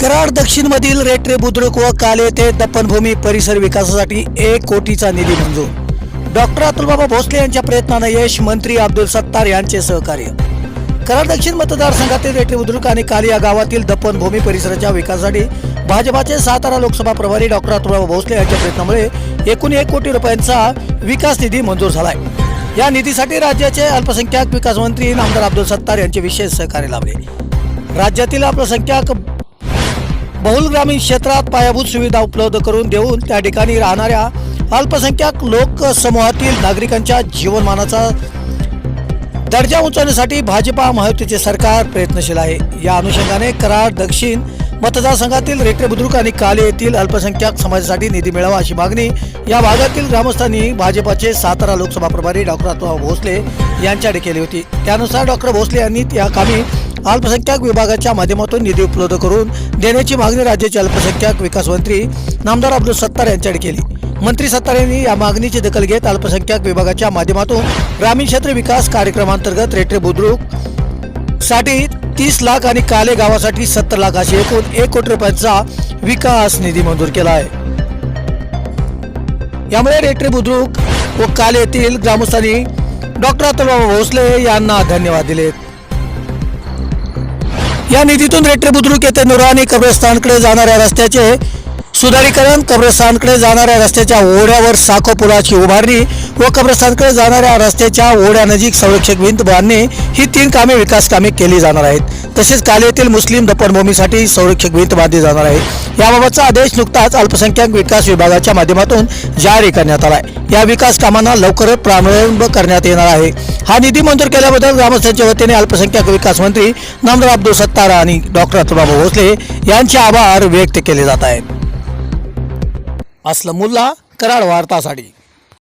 कराड दक्षिणमधील रेट्रे बुद्रुक व काले येथे दप्पनभूमी परिसर विकासासाठी एक कोटीचा निधी मंजूर. डॉक्टर अतुलबाबा भोसले यांच्या प्रयत्नानं यश मंत्री अब्दुल सत्तार यांचे सहकार्य. कराड दक्षिण मतदारसंघातील रेट्रे बुद्रुक आणि काली या गावातील दप्पनभूमी परिसराच्या विकासासाठी भाजपाचे सातारा लोकसभा प्रभारी डॉक्टर अतुलबाबा भोसले यांच्या प्रयत्नामुळे एकूण एक कोटी रुपयांचा विकास निधी मंजूर झालाय. या निधीसाठी राज्याचे अल्पसंख्याक विकास मंत्री नामदार अब्दुल सत्तार यांचे विशेष सहकार्य लाभले. राज्यातील अल्पसंख्याक बहुल ग्रामीण क्षेत्रात पायाभूत सुविधा उपलब्ध करून देऊन त्या ठिकाणी राहणाऱ्या अल्पसंख्याक लोकसमूहातील नागरिकांच्या जीवनमानाचा दर्जा उंचावण्यासाठी भाजपा महायुतीचे सरकार प्रयत्नशील आहे. या अनुषंगाने कराड दक्षिण मतदारसंघातील रेट्रे बुद्रुक आणि काले येथील अल्पसंख्याक समाजासाठी निधी मिळावा अशी मागणी या भागातील ग्रामस्थांनी भाजपाचे सातारा लोकसभा प्रभारी डॉक्टर अतुल भोसले यांच्याकडे केली होती. त्यानुसार डॉक्टर भोसले यांनी त्या कामी अल्पसंख्याक विभागाच्या माध्यमातून निधी उपलब्ध करून देण्याची मागणी राज्याचे अल्पसंख्याक विकास मंत्री नामदार अब्दुल सत्तार यांच्याकडे केली. मंत्री सत्तार यांनी या मागणीची दखल घेत अल्पसंख्याक विभागाच्या माध्यमातून ग्रामीण क्षेत्र विकास कार्यक्रमांतर्गत रेट्रे बुद्रुकसाठी तीस लाख आणि काले गावासाठी सत्तर लाख अशी एकूण एक कोटी रुपयांचा विकास निधी मंजूर केला आहे. यामुळे रेट्रे बुद्रुक व काले येथील ग्रामस्थांनी डॉक्टर अतुलबाबा भोसले यांना धन्यवाद दिलेत. या निधीतून रेट्रे बुद्रुक येथे नुरानी कब्रस्तानकडे जाणाऱ्या रस्त्याचे सुधारीकरण कब्रस्तानकडे जाणाऱ्या रस्त्याच्या ओढ्यावर साखो पुलाची उभारणी व कब्रस्तानकडे जाणाऱ्या रस्त्याच्या ओढ्यानजीक संरक्षक भिंत बांधणे ही तीन कामे विकास कामे केली जाणार आहेत. तसेच कालेतील मुस्लिम दप्पनभूमीसाठी संरक्षक भिंत बांधली जाणार आहे याबाबतचा आदेश नुकताच अल्पसंख्याक विकास विभागाच्या माध्यमातून जारी करण्यात आला आहे या विकास कामांना लवकरच प्रारंभ करण्यात येणार आहे. हा निधी मंजूर केल्याबद्दल ग्रामस्थांच्या वतीने अल्पसंख्याक विकास मंत्री नामदार अब्दुल सत्तार आणि डॉक्टर अतुलबाबा भोसले यांचे आभार व्यक्त केले जात आहेत. असलमुल्ला कराड वार्तासाठी.